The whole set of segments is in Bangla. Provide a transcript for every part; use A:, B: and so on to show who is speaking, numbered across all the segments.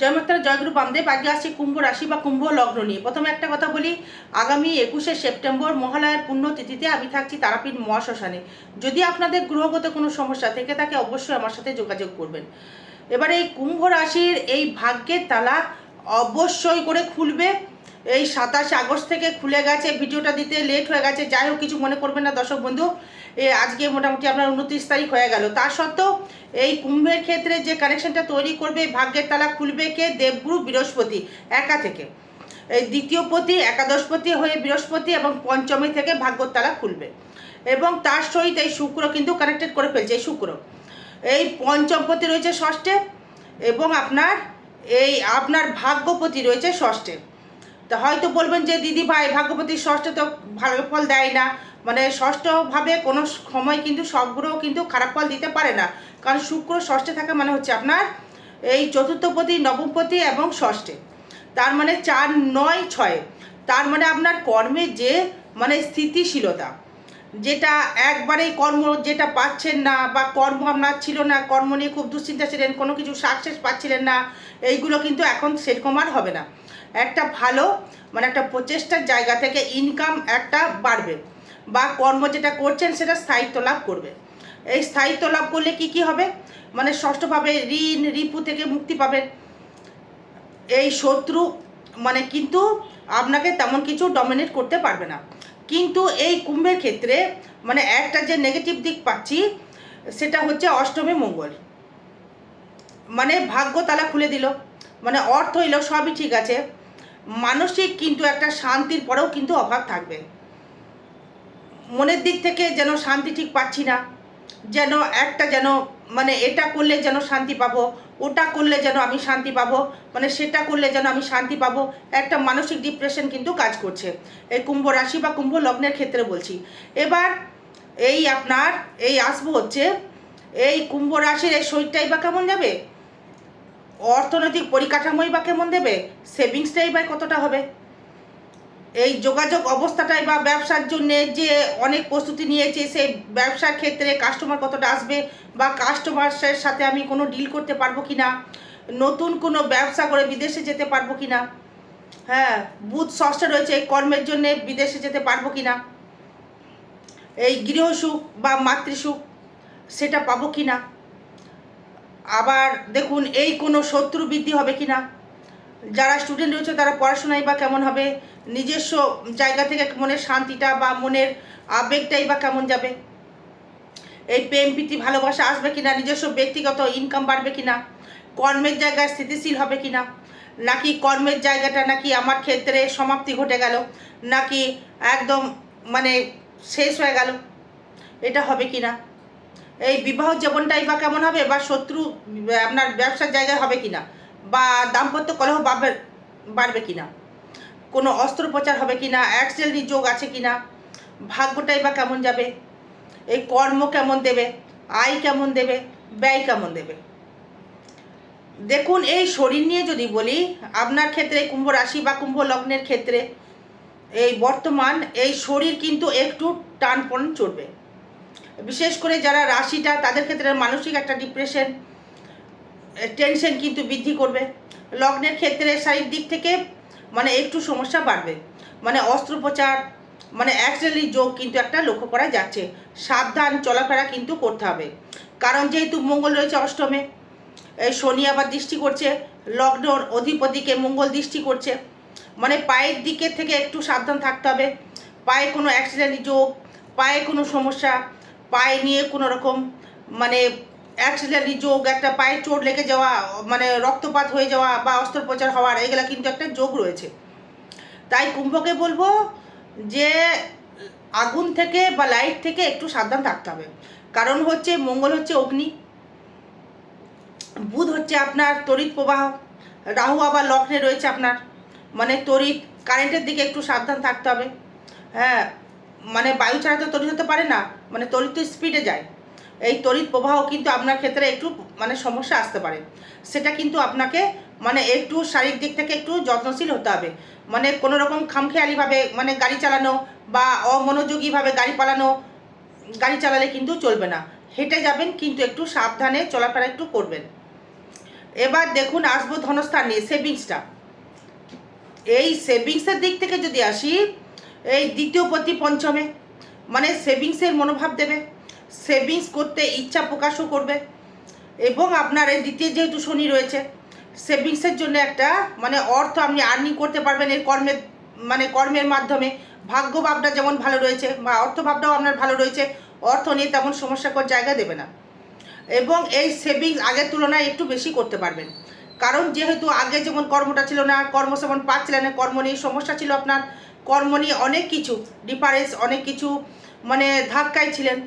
A: জয় মাতারা জয়গুরু বামদেব, আগে আসি কুম্ভ রাশি বা কুম্ভ লগ্ন নিয়ে। প্রথমে একটা কথা বলি, আগামী একুশে সেপ্টেম্বর মহালয়ার পুণ্যতিথিতে আমি থাকছি তারাপীঠ মহাশ্মশানে। যদি আপনাদের গ্রহগত কোনো সমস্যা থেকে থাকে, অবশ্যই আমার সাথে যোগাযোগ করবেন। এবারে এই কুম্ভ রাশির এই ভাগ্যের তালা অবশ্যই করে খুলবে। এই সাতাশে আগস্ট থেকে খুলে গেছে, ভিডিওটা দিতে লেট হয়ে গেছে, যাই হোক, কিছু মনে করবেন না দর্শক বন্ধু। আজকে মোটামুটি আপনার উনত্রিশ তারিখ হয়ে গেল। তা সত্ত্বেও এই কুম্ভের ক্ষেত্রে যে কানেকশনটা তৈরি করবে, ভাগ্যের তালা খুলবে কে? দেবগুরু বৃহস্পতি, একা থেকে। এই দ্বিতীয় পতি একাদশপতি হয়ে বৃহস্পতি এবং পঞ্চমী থেকে ভাগ্যর তালা খুলবে। এবং তার সহিত এই শুক্র কিন্তু কানেক্টেড করে ফেলছে, এই শুক্র। এই পঞ্চমপতি রয়েছে ষষ্ঠে এবং আপনার, এই আপনার ভাগ্যপতি রয়েছে ষষ্ঠে। তা হয়তো বলবেন যে, দিদি ভাই ভাগ্যপতি ষষ্ঠে তো ভালো ফল দেয় না। মানে ষষ্ঠভাবে কোনো সময় কিন্তু সব গ্রহ কিন্তু খারাপ ফল দিতে পারে না। কারণ শুক্র ষষ্ঠে থাকা মানে হচ্ছে আপনার এই চতুর্থপতি, নবমপতি এবং ষষ্ঠে। তার মানে চার, নয়, ছয়। তার মানে আপনার কর্মে যে মানে স্থিতিশীলতা, যেটা একবারেই কর্ম যেটা পাচ্ছেন না বা কর্ম আপনার ছিল না, কর্ম নিয়ে খুব দুশ্চিন্তা ছিলেন, কোনো কিছু সাকসেস পাচ্ছিলেন না, এইগুলো কিন্তু এখন সেরকম আর হবে না। একটা ভালো মানে একটা প্রচেষ্টার জায়গা থেকে ইনকাম একটা বাড়বে বা কর্ম যেটা করছেন সেটা স্থায়িত্ব লাভ করবে। এই স্থায়িত্ব লাভ করলে কি কি হবে? মানে ষষ্ঠভাবে ঋণ, রিপু থেকে মুক্তি পাবেন। এই শত্রু মানে কিন্তু আপনাকে তেমন কিছু ডমিনেট করতে পারবে না। কিন্তু এই কুম্ভের ক্ষেত্রে মানে একটা যে নেগেটিভ দিক পাচ্ছি, সেটা হচ্ছে অষ্টমী মঙ্গল। মানে ভাগ্য তালা খুলে দিল। মানে অর্থ হইল সবই ঠিক আছে। মানসিক কিন্তু একটা শান্তির পরেও কিন্তু অভাব থাকবে। মনের দিক থেকে যেন শান্তি ঠিক পাচ্ছি না, যেন একটা যেন মানে এটা করলে যেন শান্তি পাবো, ওটা করলে যেন আমি শান্তি পাবো মানে সেটা করলে যেন আমি শান্তি পাবো, একটা মানসিক ডিপ্রেশন কিন্তু কাজ করছে। এই কুম্ভ রাশি বা কুম্ভ লগ্নের ক্ষেত্রে বলছি। এবার এই আপনার, এই আসব হচ্ছে, এই কুম্ভ রাশির এই শরীরটাই বা কেমন যাবে? অর্থনৈতিক পরিকাঠামোই বা কেমন দেবে? সেভিংসটাই বা কতটা হবে? এই যোগাযোগ অবস্থাটাই বা ব্যবসার জন্যে যে অনেক প্রস্তুতি নিয়েছে, সেই ব্যবসার ক্ষেত্রে কাস্টমার কতটা আসবে বা কাস্টমার্সের সাথে আমি কোনো ডিল করতে পারব কি না নতুন কোনো ব্যবসা করে বিদেশে যেতে পারব কি না হ্যাঁ বুধ ষষ্ঠে রয়েছে, কর্মের জন্য বিদেশে যেতে পারব কি না এই গৃহসুখ বা মাতৃসুখ সেটা পাবো কি না আবার দেখুন, এই কোনো শত্রু বৃদ্ধি হবে কি না যারা স্টুডেন্ট রয়েছে, তারা পড়াশোনায় বা কেমন হবে? নিজস্ব জায়গা থেকে মনের শান্তিটা বা মনের আবেগটাই বা কেমন যাবে? এই প্রেম, প্রীতি, ভালোবাসা আসবে কিনা? নিজস্ব ব্যক্তিগত ইনকাম বাড়বে কিনা? কর্মের জায়গায় স্থিতিশীল হবে কিনা? নাকি কর্মের জায়গাটা নাকি আমার ক্ষেত্রে সমাপ্তি ঘটে গেল? নাকি একদম মানে শেষ হয়ে গেল? এটা হবে কিনা? এই বিবাহ জীবনটাই বা কেমন হবে বা শত্রু, আপনার ব্যবসার জায়গায় হবে কিনা? বা দাম্পত্য কলহ বাড়বে বাড়বে কিনা? কোনো অস্ত্রোপচার হবে কিনা? অ্যাক্সিডেন্টের যোগ আছে কিনা? ভাগ্যটাই বা কেমন যাবে? এই কর্ম কেমন দেবে? আয় কেমন দেবে? ব্যয় কেমন দেবে? দেখুন, এই শরীর নিয়ে যদি বলি, আপনার ক্ষেত্রে কুম্ভ রাশি বা কুম্ভ লগ্নের ক্ষেত্রে এই বর্তমান এই শরীর কিন্তু একটু টানপন চড়বে। বিশেষ করে যারা রাশিটা, তাদের ক্ষেত্রে মানসিক একটা ডিপ্রেশন টেনশন কিন্তু বৃদ্ধি করবে। লগ্নের ক্ষেত্রে শারীরিক দিক থেকে মানে একটু সমস্যা বাড়বে। মানে অস্ত্রোপচার মানে অ্যাক্সিডেন্টালি যোগ কিন্তু একটা লক্ষ্য করা যাচ্ছে। সাবধান চলাফেরা কিন্তু করতে হবে। কারণ যেহেতু মঙ্গল রয়েছে অষ্টমে শনি আবার দৃষ্টি করছে লগ্ন অধিপতিকে মঙ্গল দৃষ্টি করছে। মানে পায়ের দিকে থেকে একটু সাবধান থাকতে হবে। পায়ে কোনো অ্যাক্সিডেন্টালি যোগ, পায়ে কোনো সমস্যা পায়ে নিয়ে কোনো রকম মানে অ্যাক্সিডেন্টালি যোগ, একটা পায়ে চোট লেগে যাওয়া মানে রক্তপাত হয়ে যাওয়া বা অস্ত্রোপচার হওয়ার, এগুলো কিন্তু একটা যোগ রয়েছে। তাই কুম্ভকে বলব যে আগুন থেকে বা লাইট থেকে একটু সাবধান থাকতে হবে। কারণ হচ্ছে মঙ্গল হচ্ছে অগ্নি, বুধ হচ্ছে আপনার তড়িৎ প্রবাহ, রাহু আবার লগ্নে রয়েছে আপনার মানে তড়িৎ কারেন্টের দিকে একটু সাবধান থাকতে হবে। হ্যাঁ মানে বায়ু ছাড়া তো তড়িৎ হতে পারে না মানে তড়িৎ তো স্পিডে যায়। এই তড়িৎ প্রবাহ কিন্তু আপনার ক্ষেত্রে একটু মানে সমস্যা আসতে পারে। সেটা কিন্তু আপনাকে মানে একটু শারীরিক দিক থেকে একটু যত্নশীল হতে হবে। মানে কোনো রকম খামখেয়ালিভাবে মানে গাড়ি চালানো বা অমনোযোগীভাবে গাড়ি পালানো, গাড়ি চালালে কিন্তু চলবে না। হেঁটে যাবেন কিন্তু একটু সাবধানে চলাফেরা একটু করবেন। এবার দেখুন, আসব ধনস্থান নিয়ে সেভিংসটা এই সেভিংসের দিক থেকে যদি আসি এই দ্বিতীয় প্রতি পঞ্চমে। মানে সেভিংসের মনোভাব দেবে। সেভিংস করতে ইচ্ছা প্রকাশও করবে। এবং আপনার এই দ্বিতীয় যেহেতু শনি রয়েছে সেভিংসের জন্য একটা মানে অর্থ আপনি আর্নিং করতে পারবেন এই কর্মের মানে কর্মের মাধ্যমে। ভাগ্য ভাবটা যেমন ভালো রয়েছে, বা অর্থ ভাবটাও আপনার ভালো রয়েছে, অর্থ নিয়ে তেমন সমস্যাকর জায়গা দেবে না। এবং এই সেভিংস আগের তুলনায় একটু বেশি করতে পারবেন। কারণ যেহেতু আগে যেমন কর্মটা ছিল না কর্ম সেমন পাচ্ছিলেন না, কর্ম নিয়ে সমস্যা ছিল আপনার কর্ম নিয়ে অনেক কিছু, ডিফারেন্স, অনেক কিছু মানে ধাক্কায় ছিলেন।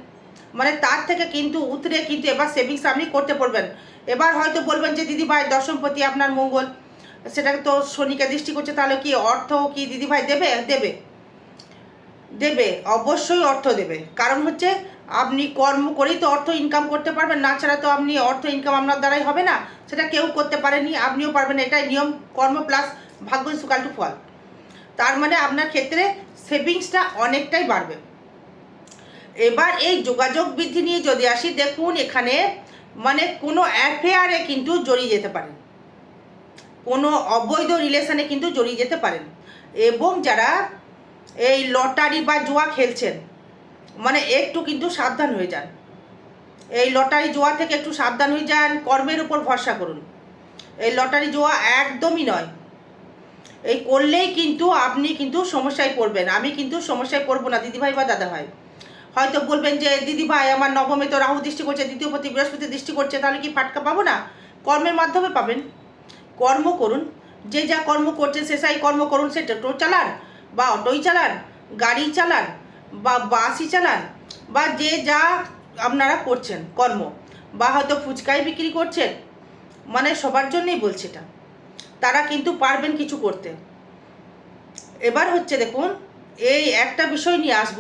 A: মানে তার থেকে কিন্তু উতরে কিন্তু এবার সেভিংস আপনি করতে পারবেন। এবার হয়তো বলবেন যে, দিদি ভাই, দশমপতি আপনার মঙ্গল। সেটাকে তো শনিকে দৃষ্টি করছে, তাহলে কি অর্থ কি দিদি ভাই দেবে? দেবে। দেবে, অবশ্যই অর্থ দেবে। কারণ হচ্ছে, আপনি কর্ম করেই তো অর্থ ইনকাম করতে পারবেন। না ছাড়া তো আপনি অর্থ ইনকাম আপনার দ্বারাই হবে না। সেটা কেউ করতে পারেনি, আপনিও পারবেন। এটাই নিয়ম। কর্ম প্লাস ভাগ্য সুকাল টু ফল। তার মানে আপনার ক্ষেত্রে সেভিংসটা অনেকটাই বাড়বে। এবার এই যোগাযোগ বৃদ্ধি নিয়ে যদি আসি, দেখুন এখানে মানে কোনো অ্যাফেয়ারে কিন্তু জড়িয়ে যেতে পারেন কোনো অবৈধ রিলেশনে কিন্তু জড়িয়ে যেতে পারেন এবং যারা এই লটারি বা জুয়া খেলছেন মানে একটু কিন্তু সাবধান হয়ে যান। এই লটারি জুয়া থেকে একটু সাবধান হয়ে যান, কর্মের উপর ভরসা করুন। এই লটারি জুয়া একদমই নয়। এই করলেই কিন্তু আপনি কিন্তু সমস্যায় পড়বেন। আমি কিন্তু সমস্যায় পড়ব না, দিদিভাই বা দাদাভাই। হয়তো বলবেন যে, দিদিভাই, আমার নবমে তো রাহু দৃষ্টি করছে দ্বিতীয় প্রতি বৃহস্পতি দৃষ্টি করছে, তাহলে কি ফাটকা পাবো না? কর্মের মাধ্যমে পাবেন। কর্ম করুন, যে যা কর্ম করছেন সে সাই কর্ম করুন, সে টোটো চালান, বা অটোই চালান, গাড়ি চালান, বা বাসই চালান, বা যে যা আপনারা করছেন কর্ম, বা হয়তো ফুচকাই বিক্রি করছেন। মানে সবার জন্যই বলছি এটা। তারা কিন্তু পারবেন কিছু করতে। এবার হচ্ছে দেখুন, এই একটা বিষয় নিয়ে আসব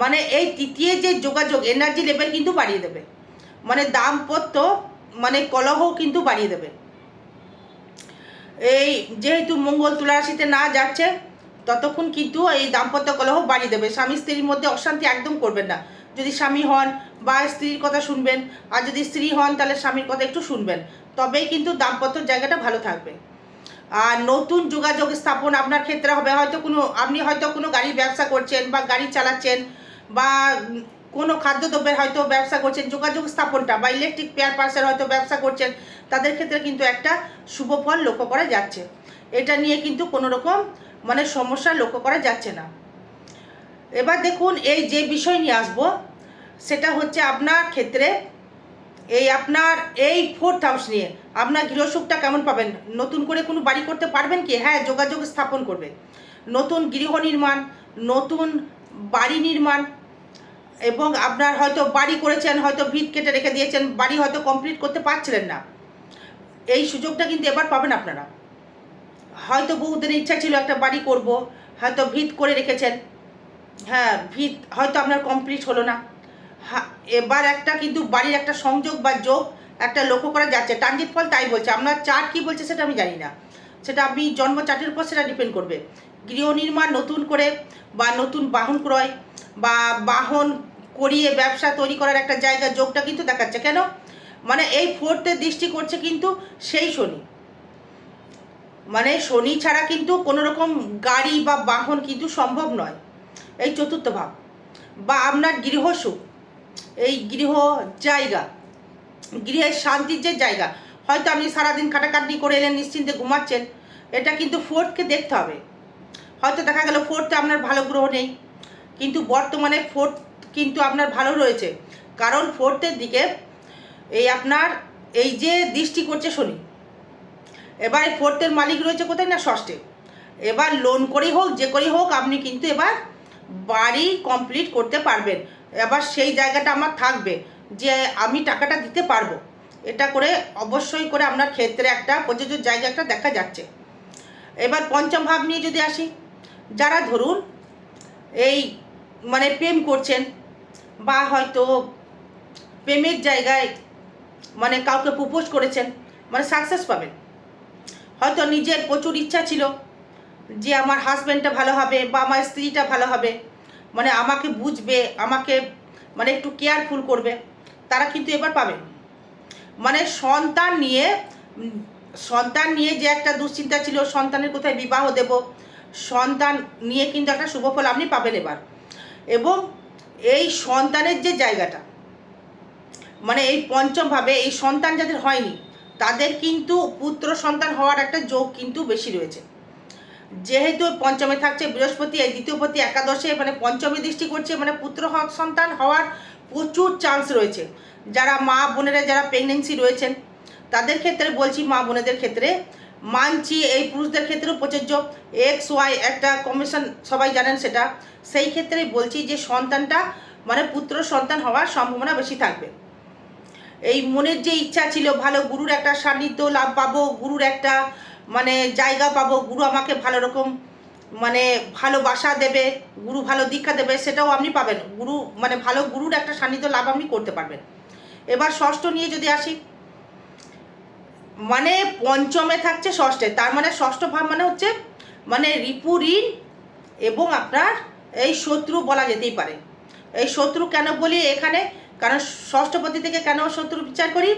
A: মানে এই তৃতীয় যে যোগাযোগ এনার্জি লেভেল কিন্তু বাড়িয়ে দেবে। মানে দাম্পত্য মানে কলহ কিন্তু বাড়িয়ে দেবে। এই যেহেতু মঙ্গল তুলা রাশিতে না যাচ্ছে, ততক্ষণ কিন্তু এই দাম্পত্য কলহ বাড়িয়ে দেবে। স্বামী স্ত্রীর মধ্যে অশান্তি একদম করবেন না। যদি স্বামী হন বা স্ত্রীর কথা শুনবেন, আর যদি স্ত্রী হন তাহলে স্বামীর কথা একটু শুনবেন। তবেই কিন্তু দাম্পত্য জায়গাটা ভালো থাকবে। আর নতুন যোগাযোগ স্থাপন আপনার ক্ষেত্রে হবে। হয়তো কোনো, আপনি হয়তো কোনো গাড়ির ব্যবসা করছেন বা গাড়ি চালাচ্ছেন বা কোনো খাদ্যদ্রব্যের হয়তো ব্যবসা করছেন, যোগাযোগ স্থাপনটা বা ইলেকট্রিক পেয়ার পার্সের হয়তো ব্যবসা করছেন, তাদের ক্ষেত্রে কিন্তু একটা শুভ ফল লক্ষ্য করা যাচ্ছে। এটা নিয়ে কিন্তু কোনো রকম মানে সমস্যা লক্ষ্য করা যাচ্ছে না। এবার দেখুন, এই যে বিষয় নিয়ে আসব, সেটা হচ্ছে আপনার ক্ষেত্রে এই আপনার এই ফোর্থ হাউস নিয়ে, আপনার গৃহসুখটা কেমন পাবেন? নতুন করে কোনো বাড়ি করতে পারবেন কি? হ্যাঁ যোগাযোগ স্থাপন করবে। নতুন গৃহ নির্মাণ, নতুন বাড়ি নির্মাণ, এবং আপনার হয়তো বাড়ি করেছেন, হয়তো ভিত কেটে রেখে দিয়েছেন, বাড়ি হয়তো কমপ্লিট করতে পারছিলেন না। এই সুযোগটা কিন্তু এবার পাবেন আপনারা। হয়তো বহুদিনের ইচ্ছা ছিল একটা বাড়ি করব, হয়তো ভিত করে রেখেছেন। হ্যাঁ ভিত হয়তো আপনার কমপ্লিট হলো না। এবার একটা কিন্তু বাড়ির একটা সংযোগ বা যোগ একটা লক্ষ্য করা যাচ্ছে। ট্রানজিট ফল তাই বলছে। আপনার চার্ট কি বলছে সেটা আমি জানি না। সেটা আপনি জন্ম চার্টের উপর সেটা ডিপেন্ড করবে। গৃহ নির্মাণ নতুন করে বা নতুন বাহন ক্রয় বা বাহন করিয়ে ব্যবসা তৈরি করার একটা জায়গা যোগটা কিন্তু দেখাচ্ছে। কেন? মানে এই ফোর্থের দৃষ্টি করছে কিন্তু সেই শনি। মানে শনি ছাড়া কিন্তু কোনো রকম গাড়ি বা বাহন কিন্তু সম্ভব নয়। এই চতুর্থ ভাব। বা আপনার গৃহসুখ এই গৃহ জায়গা, গৃহের শান্তির যে জায়গা, হয়তো আপনি সারাদিন খাটাখাটনি করে এলেন, নিশ্চিন্তে ঘুমাচ্ছেন, এটা কিন্তু ফোর্থকে দেখতে হবে। হয়তো দেখা গেল ফোর্থে আপনার ভালো গ্রহ নেই, কিন্তু বর্তমানে ফোর্থ কিন্তু আপনার ভালো রয়েছে। কারণ ফোর্থের দিকে এই আপনার এই যে দৃষ্টি করছে শনি, এবার ফোর্থের মালিক রয়েছে কোথায় না ষষ্ঠে? এবার লোন করেই হোক, যে করেই হোক, আপনি কিন্তু এবার বাড়ি কমপ্লিট করতে পারবেন। এবার সেই জায়গাটা আমার থাকবে যে আমি টাকাটা দিতে পারব। এটা করে অবশ্যই করে আপনার ক্ষেত্রে একটা প্রযোজ্য জায়গা একটা দেখা যাচ্ছে। এবার পঞ্চম ভাব নিয়ে যদি আসি, যারা ধরুন এই মানে প্রেম করছেন বা হয়তো প্রেমের জায়গায় মানে কাউকে প্রপোজ করেছেন মানে সাকসেস পাবেন। হয়তো নিজের প্রচুর ইচ্ছা ছিল যে আমার হাজব্যান্ডটা ভালো হবে বা আমার স্ত্রীটা ভালো হবে। মানে আমাকে বুঝবে, আমাকে মানে একটু কেয়ারফুল করবে, তারা কিন্তু এবার পাবেন মানে সন্তান নিয়ে সন্তান নিয়ে যে একটা দুশ্চিন্তা ছিল, সন্তানের কোথায় বিবাহ দেব, সন্তান নিয়ে কিন্তু একটা শুভ ফল আপনি পাবেন এবার। এবং এই সন্তানের যে জায়গাটা মানে এই পঞ্চমভাবে এই সন্তান যাদের হয়নি, তাদের কিন্তু পুত্র সন্তান হওয়ার একটা যোগ কিন্তু বেশি রয়েছে। যেহেতু পঞ্চমে থাকছে বৃহস্পতি, এই দ্বিতীয়পতি একাদশে মানে পঞ্চমী দৃষ্টি করছে মানে পুত্র সন্তান হওয়ার প্রচুর চান্স রয়েছে। যারা মা বোনেরা, যারা প্রেগনেন্সি রয়েছেন, তাদের ক্ষেত্রে বলছি মা বোনেদের ক্ষেত্রে, মানছি এই পুরুষদের ক্ষেত্রেও প্রযোজ্য। এক্স ওয়াই একটা কমিশন সবাই জানেন সেটা। সেই ক্ষেত্রেই বলছি যে সন্তানটা মানে পুত্র সন্তান হওয়ার সম্ভাবনা বেশি থাকবে। এই মনের যে ইচ্ছা ছিল, ভালো গুরুর একটা সান্নিধ্য লাভ পাবো, গুরুর একটা মানে জায়গা পাবো, গুরু আমাকে ভালো রকম মানে ভালোবাসা দেবে, গুরু ভালো দীক্ষা দেবে, সেটাও আপনি পাবেন। গুরু মানে ভালো গুরুর একটা সান্নিধ্য লাভ আপনি করতে পারবেন। এবার ষষ্ঠ নিয়ে যদি আসি মানে পঞ্চমে থাকছে ষষ্ঠে, তার মানে ষষ্ঠ ভাব মানে হচ্ছে মানে রিপু ঋণ এবং আপনার এই শত্রু বলা যেতেই পারে। এই শত্রু কেন বলি এখানে? কারণ ষষ্ঠপতি থেকে কেন শত্রু বিচার করি?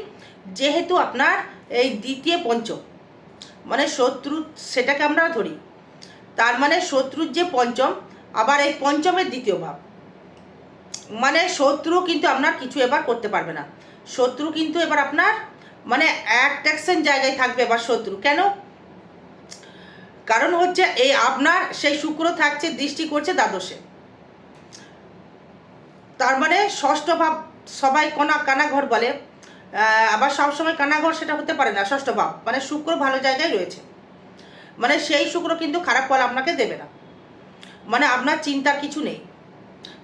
A: যেহেতু আপনার এই দ্বিতীয় পঞ্চম। মানে শত্রু সেটাকে আমরা ধরি। তার মানে শত্রুর যে পঞ্চম আবার এই পঞ্চমের দ্বিতীয় ভাব। মানে শত্রু কিন্তু আপনার কিছু এবার করতে পারবে না। শত্রু কিন্তু এবার আপনার মানে অ্যাট্রাকশন জায়গায় থাকবে এবার শত্রু। কেন? কারণ হচ্ছে এই আপনার সেই শুক্র থাকছে দৃষ্টি করছে দ্বাদশে। তার মানে ষষ্ঠ ভাব সবাই কোনা কানাঘর বলে। আহ, আবার সবসময় কানাঘর সেটা হতে পারে না, ষষ্ঠ ভাব। মানে শুক্র ভালো জায়গায় রয়েছে। মানে সেই শুক্র কিন্তু খারাপ ফল আপনাকে দেবে না। মানে আপনার চিন্তার কিছু নেই।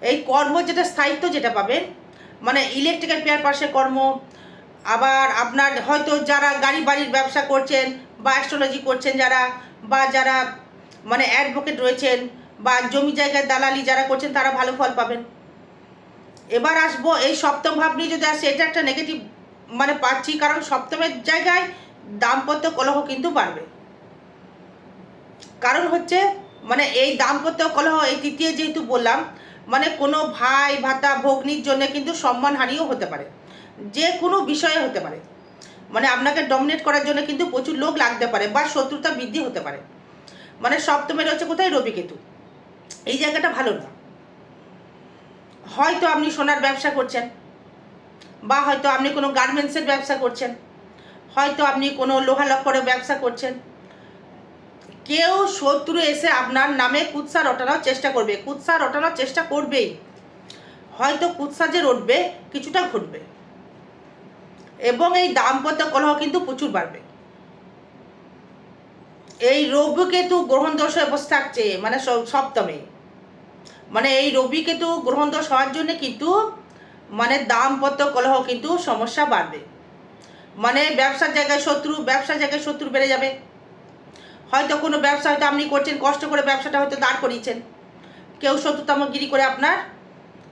A: এই কর্ম যেটা, স্থায়িত্ব যেটা পাবেন মানে ইলেকট্রিক্যাল পেয়ার পাশে কর্ম, আবার আপনার হয়তো যারা গাড়ি বাড়ির ব্যবসা করছেন বা অ্যাস্ট্রোলজি করছেন যারা, বা যারা মানে অ্যাডভোকেট রয়েছেন, বা জমি জায়গায় দালালি যারা করছেন, তারা ভালো ফল পাবেন। এবার আসব, এই সপ্তম ভাব নিয়ে যদি আসে, এটা একটা নেগেটিভ মানে পাচ্ছি, কারণ সপ্তমের জায়গায় দাম্পত্য কলহ কিন্তু বাড়বে। কারণ হচ্ছে মানে এই দাম্পত্য কলহ, এই তৃতীয় যেহেতু বললাম মানে কোনো ভাই, ভাতা, ভগ্নির জন্য কিন্তু সম্মানহানিও হতে পারে। যে কোনো বিষয়ে হতে পারে। মানে আপনাকে ডমিনেট করার জন্য কিন্তু প্রচুর লোক লাগতে পারে বা শত্রুতা বৃদ্ধি হতে পারে। মানে সপ্তমে রয়েছে কোথায়? রবি কেতু এই জায়গাটা ভালো না। হয়তো আপনি সোনার ব্যবসা করছেন। বা হয়তো আপনি কোনো গার্মেন্টসের ব্যবসা করছেন, হয়তো আপনি কোনো লোহা লক্ষরের ব্যবসা করছেন। কেউ শত্রু এসে আপনার নামে কুৎসা রটানোর চেষ্টা করবে, কুৎসা রটানোর চেষ্টা করবেই। হয়তো কুৎসা যে রটবে, কিছুটা ঘটবে। এবং এই দাম্পত্য কলহ কিন্তু প্রচুর বাড়বে। এই রবি কেতু গ্রহণ দোষ বসে থাকছে মানে সপ্তমে। মানে এই রবি কেতু গ্রহণ দোষ হওয়ার জন্য কিন্তু মানে দাম্পত্য কলহ কিন্তু সমস্যা বাড়বে। মানে ব্যবসার জায়গায় শত্রু, ব্যবসার জায়গায় শত্রু বেড়ে যাবে। হয়তো কোনো ব্যবসা হয়তো আপনি করছেন, কষ্ট করে ব্যবসাটা হয়তো দাঁড় করিয়েছেন। কেউ শত্রুতামগিরি করে আপনার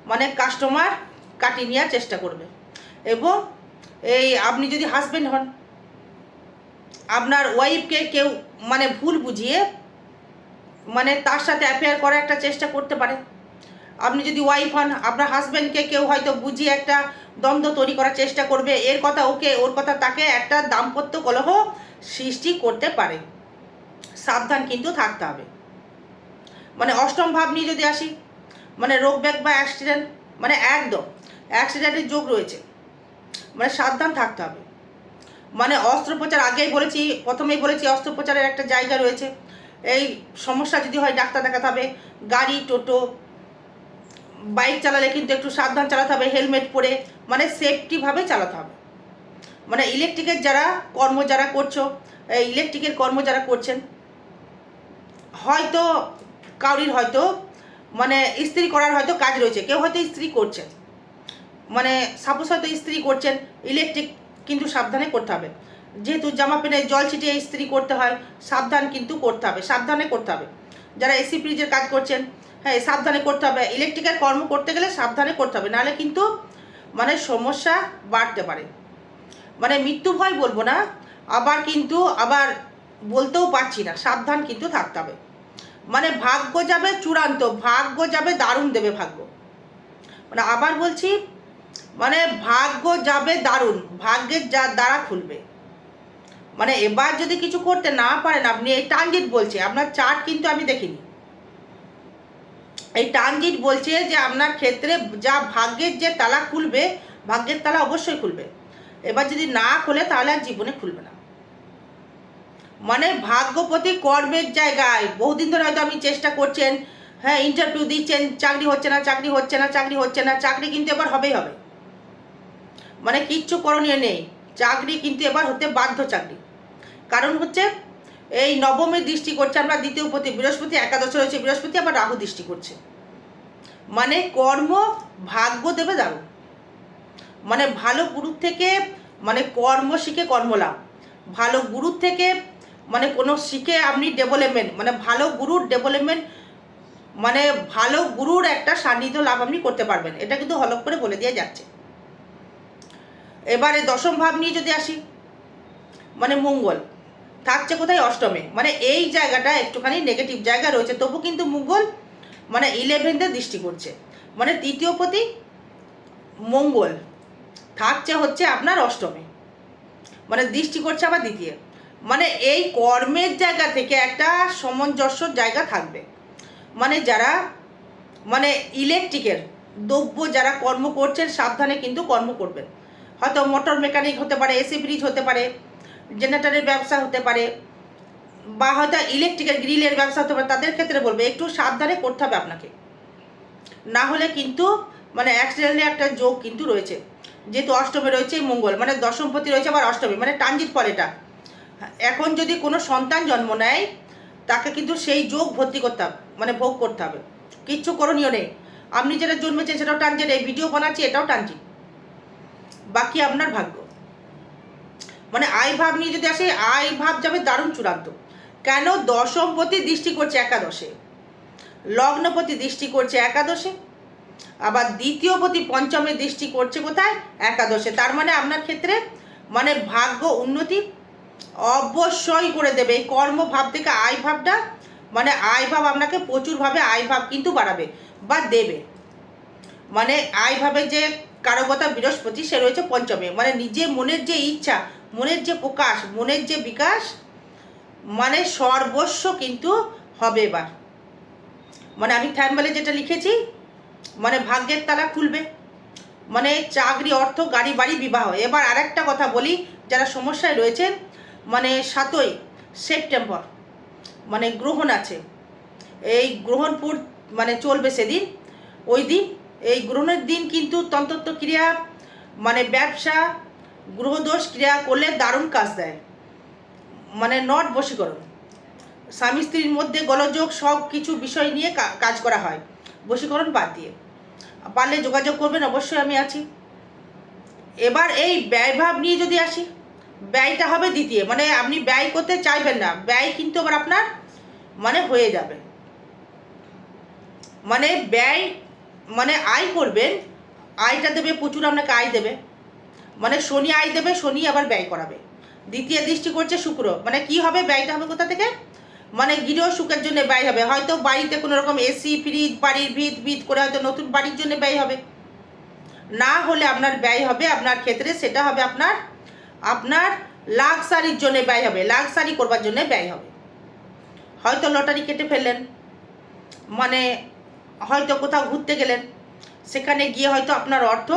A: মানে কাস্টমার কাটিয়ে নেওয়ার চেষ্টা করবে। এবং এই আপনি যদি হাজবেন্ড হন, আপনার ওয়াইফকে কেউ মানে ভুল বুঝিয়ে মানে তার সাথে অ্যাফেয়ার করার একটা চেষ্টা করতে পারে। আপনি যদি ওয়াইফ হন, আপনার হাজব্যান্ডকে কেউ হয়তো বুঝিয়ে একটা দ্বন্দ্ব তৈরি করার চেষ্টা করবে। এর কথা ওকে, ওর কথা তাকে একটা দাম্পত্য কলহ সৃষ্টি করতে পারে। সাবধান কিন্তু থাকতে হবে। মানে অষ্টম ভাব নিয়ে যদি আসি মানে রোগ ব্যাগ বা অ্যাক্সিডেন্ট মানে একদম অ্যাক্সিডেন্টের যোগ রয়েছে। মানে সাবধান থাকতে হবে। মানে অস্ত্রোপচার আগেই বলেছি, প্রথমেই বলেছি অস্ত্রোপচারের একটা জায়গা রয়েছে। এই সমস্যা যদি হয়, ডাক্তার দেখাতে হবে। গাড়ি, টোটো বাইক চালালে কিন্তু একটু সাবধান চালাতে হবে, হেলমেট পরে মানে সেফটিভাবে চালাতে হবে। মানে ইলেকট্রিকের যারা কর্ম যারা করছ ইলেকট্রিকের কর্ম যারা করছেন, হয়তো কাউরির হয়তো মানে ইস্ত্রি করার হয়তো কাজ রয়েছে, কেউ হয়তো ইস্ত্রি করছেন। মানে সাপোজ হয়তো ইস্ত্রি করছেন ইলেকট্রিক কিন্তু সাবধানে করতে হবে। যেহেতু জামা প্যান্টে জল ছিটিয়ে ইস্ত্রি করতে হয়, সাবধান কিন্তু করতে হবে, সাবধানে করতে হবে। যারা এসি ফ্রিজের কাজ করছেন হ্যাঁ সাবধানে করতে হবে। ইলেকট্রিকের কর্ম করতে গেলে সাবধানে করতে হবে। নাহলে কিন্তু মানে সমস্যা বাড়তে পারে। মানে মৃত্যু ভয় বলব না, আবার কিন্তু আবার বলতেও পারছি না, সাবধান কিন্তু থাকতে হবে। মানে ভাগ্য যাবে চূড়ান্ত, ভাগ্য যাবে দারুণ দেবে ভাগ্য। মানে আবার বলছি মানে ভাগ্য যাবে দারুণ, ভাগ্যের যা দ্বারা খুলবে। মানে এবার যদি কিছু করতে না পারেন, আপনি এই ট্রানজিট বলছে, আপনার চার্ট কিন্তু আমি দেখিনি। এই ট্রানজিট বলছে যে আপনার ক্ষেত্রে যা ভাগ্যের যে তালা খুলবে, ভাগ্যের তালা অবশ্যই খুলবে। এবার যদি না খোলে তাহলে আর জীবনে খুলবে না। মানে ভাগ্যপতি কর্মের জায়গায়, বহুদিন ধরে হয়তো আপনি চেষ্টা করছেন হ্যাঁ ইন্টারভিউ দিচ্ছেন, চাকরি হচ্ছে না, চাকরি হচ্ছে না, চাকরি হচ্ছে না, চাকরি কিন্তু এবার হবেই হবে। মানে কিচ্ছু করণীয় নেই, চাকরি কিন্তু এবার হতে বাধ্য চাকরি। কারণ হচ্ছে এই নবমের দৃষ্টি করছে আমরা, দ্বিতীয় পতি, বৃহস্পতি, একাদশে রয়েছে, বৃহস্পতি আবার রাহু দৃষ্টি করছে। মানে কর্ম ভাগ্য দেবে দারুণ। মানে ভালো গুরুর থেকে মানে কর্ম শিখে কর্মলাভ ভালো গুরুর থেকে মানে কোনো শিখে আপনি ডেভেলপমেন্ট মানে ভালো গুরুর ডেভেলপমেন্ট মানে ভালো গুরুর একটা সান্নিধ্য লাভ আপনি করতে পারবেন। এটা কিন্তু হলক করে বলে দিয়ে যাচ্ছে। এবারে দশম ভাব নিয়ে যদি আসি মানে মঙ্গল। থাকছে কোথায়? অষ্টমে। মানে এই জায়গাটা একটুখানি নেগেটিভ জায়গা রয়েছে। তবু কিন্তু মুঘল মানে ইলেভেনতে দৃষ্টি করছে। মানে তৃতীয় পতি মঙ্গল। থাকছে হচ্ছে আপনার অষ্টমে। মানে দৃষ্টি করছে আবার দ্বিতীয়। মানে এই কর্মের জায়গা থেকে একটা সামঞ্জস্য জায়গা থাকবে। মানে যারা মানে ইলেকট্রিকের দ্রব্য যারা কর্ম করছেন, সাবধানে কিন্তু কর্ম করবেন। হয়তো মোটর মেকানিক হতে পারে এসি ব্রিজ হতে পারে। জেনারেটরের ব্যবসা হতে পারে, বা হয়তো ইলেকট্রিকের গ্রিলের ব্যবসা হতে পারে, তাদের ক্ষেত্রে বলবে, একটু সাবধানে করতে হবে আপনাকে। না হলে কিন্তু মানে অ্যাক্সিডেন্টের একটা যোগ কিন্তু রয়েছে। যেহেতু অষ্টমে রয়েছে মঙ্গল মানে দশমপতি রয়েছে আবার অষ্টমী মানে ট্রানজিট ফল এটা। এখন যদি কোনো সন্তান জন্ম নেয়, তাকে কিন্তু সেই যোগ ভর্তি করতে হবে মানে ভোগ করতে হবে। কিচ্ছু করণীয় নেই। আপনি যেটা জন্মেছেন সেটাও ট্রানজিট এই ভিডিও বানাচ্ছি, এটাও ট্রানজিট বাকি আপনার ভাগ্য। মানে আয় ভাব নিয়ে যদি আসে আয় ভাব যাবে দারুণ চূড়ান্ত। কেন দশমপতি দৃষ্টি করছে একাদশে? লগ্নপতি দৃষ্টি করছে একাদশে, আবার দ্বিতীয় পতি পঞ্চমে দৃষ্টি করছে কোথায়? একাদশে। তার মানে আপনার ক্ষেত্রে মানে ভাগ্য উন্নতি অবশ্যই করে দেবে। এই কর্মভাব থেকে আয় ভাবটা মানে আয় ভাব আপনাকে প্রচুরভাবে আয় ভাব কিন্তু বাড়াবে বা দেবে। মানে আয় ভাবে যে কারকতা বৃহস্পতি, সে রয়েছে পঞ্চমে। মানে নিজে মনের যে ইচ্ছা মনের যে প্রকাশ, মনের যে বিকাশ মানে সর্বস্ব কিন্তু হবে এবার। মানে আমি থ্যাম্বেলে যেটা লিখেছি মানে ভাগ্যের তালা খুলবে। মানে চাকরি, অর্থ, গাড়ি, বাড়ি, বিবাহ। এবার আরেকটা কথা বলি, যারা সমস্যায় রয়েছেন মানে সাতই সেপ্টেম্বর মানে গ্রহণ আছে। এই গ্রহণপুর মানে চলবে সেদিন। ওই দিন, এই গ্রহণের দিন কিন্তু তন্ত্রত্ব ক্রিয়া মানে ব্যবসা গ্রহদোষ ক্রিয়া করলে দারুণ কাজ দেয়। মানে নট বশীকরণ। স্বামী স্ত্রীর মধ্যে গলযোগ সব কিছু বিষয় নিয়ে কাজ করা হয়। বশীকরণ বাদ দিয়ে। পারলে যোগাযোগ করবেন, অবশ্যই আমি আছি। এবার এই ব্যয়ভাব নিয়ে যদি আসি, ব্যয়টা হবে দ্বিতীয়। মানে আপনি ব্যয় করতে চাইবেন না। ব্যয় কিন্তু আবার আপনার মানে হয়ে যাবে। মানে ব্যয় মানে আয় করবেন। আয়টা দেবে, প্রচুর আপনাকে আয় দেবে। মানে শনি আয় দেবে, শনি আবার ব্যয় করাবে। দ্বিতীয় দৃষ্টি করছে শুক্র। মানে কি হবে? ব্যয়টা হবে কোথা থেকে? মানে গৃহ সুখের জন্য ব্যয় হবে। হয়তো বাড়িতে কোনো রকম এসি ফ্রিজ বাড়ির ভিত ভিত করে হয়তো নতুন বাড়ির জন্য ব্যয় হবে। না হলে আপনার ব্যয় হবে আপনার ক্ষেত্রে, সেটা হবে আপনার আপনার লাক্সারির জন্য ব্যয় হবে। লাক্সারি করবার জন্য ব্যয় হবে। হয়তো লটারি কেটে ফেললেন। মানে হয়তো কোথাও ঘুরতে গেলেন। সেখানে গিয়ে হয়তো আপনার অর্থ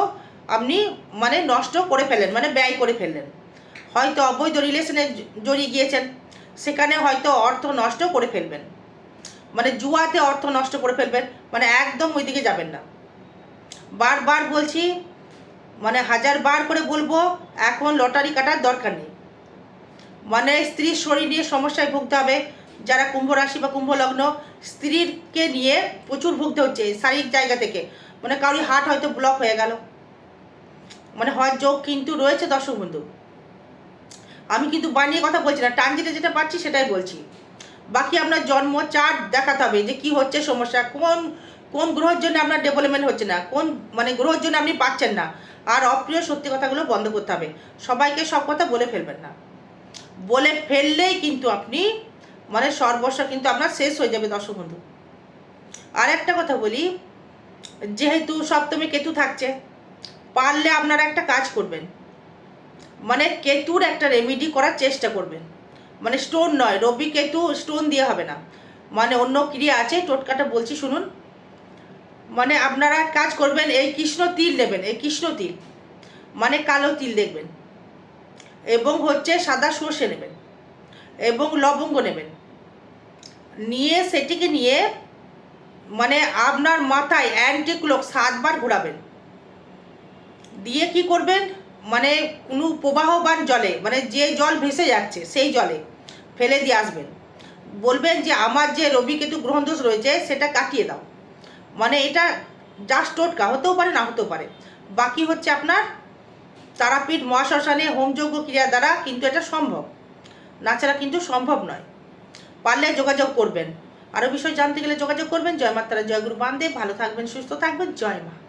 A: আপনি মানে নষ্ট করে ফেলেন মানে ব্যয় করে ফেললেন। হয়তো অবৈধ রিলেশনে জড়িয়ে গিয়েছেন, সেখানে হয়তো অর্থ নষ্ট করে ফেলবেন। মানে জুয়াতে অর্থ নষ্ট করে ফেলবেন মানে একদম ওই দিকে যাবেন না। বারবার বলছি মানে হাজার বার করে বলব, এখন লটারি কাটার দরকার নেই। মানে স্ত্রীর শরীর নিয়ে সমস্যায় ভুগতে হবে, যারা কুম্ভ রাশি বা কুম্ভ লগ্ন স্ত্রীকে নিয়ে প্রচুর ভুগতে হচ্ছে, শারীরিক জায়গা থেকে। মানে কারোর হার্ট হয়তো ব্লক হয়ে গেল। মানে হওয়ার যোগ কিন্তু রয়েছে দর্শক বন্ধু। আমি কিন্তু বানিয়ে কথা বলছি না টানজিটে যেটা পাচ্ছি সেটাই বলছি। বাকি আপনার জন্ম চার্ট দেখাতে হবে যে কি হচ্ছে সমস্যা, কোন কোন গ্রহের জন্য আপনার ডেভেলপমেন্ট হচ্ছে না, কোন মানে গ্রহের জন্য আপনি পাচ্ছেন না। আর অপ্রিয় সত্যি কথাগুলো বন্ধ করতে হবে। সবাইকে সব কথা বলে ফেলবেন না। বলে ফেললেই কিন্তু আপনি মানে সর্বস্ব কিন্তু আপনার শেষ হয়ে যাবে দর্শক বন্ধু। আর একটা কথা বলি, যেহেতু সপ্তমী কেতু থাকছে পারলে আপনারা একটা কাজ করবেন। মানে কেতুর একটা রেমিডি করার চেষ্টা করবেন। মানে স্টোন নয়, রবি কেতু স্টোন দিয়ে হবে না। মানে অন্য ক্রিয়া আছে, টোটকাটা বলছি শুনুন। মানে আপনারা কাজ করবেন, এই কৃষ্ণ তিল নেবেন, এই কৃষ্ণ তিল। মানে কালো তিল দেখবেন। এবং হচ্ছে সাদা সর্ষে নেবেন। এবং লবঙ্গ নেবেন। নিয়ে সেটিকে নিয়ে মানে আপনার মাথায় অ্যান্টিক্লক সাতবার ঘোরাবেন। দিয়ে কি করবেন? মানে কোনো প্রবাহবান জলে মানে যে জল ভেসে যাচ্ছে, সেই জলে ফেলে দিয়ে আসবেন। বলবেন যে, আমার যে রবি কেতু গ্রহণ দোষ রয়েছে, সেটা কাটিয়ে দাও। মানে এটা জাস্ট টোটকা, হতেও পারে, না হতেও পারে। বাকি হচ্ছে আপনার তারাপীঠ মহাশ্মশানে হোমযজ্ঞ ক্রিয়া দ্বারা কিন্তু এটা সম্ভব। নাছাড়া কিন্তু সম্ভব নয়। পারলে যোগাযোগ করবেন। আরও বিষয় জানতে গেলে যোগাযোগ করবেন। জয় মাতারা, জয় গুরু বান্ধব ভালো থাকবেন, সুস্থ থাকবেন। জয় মা।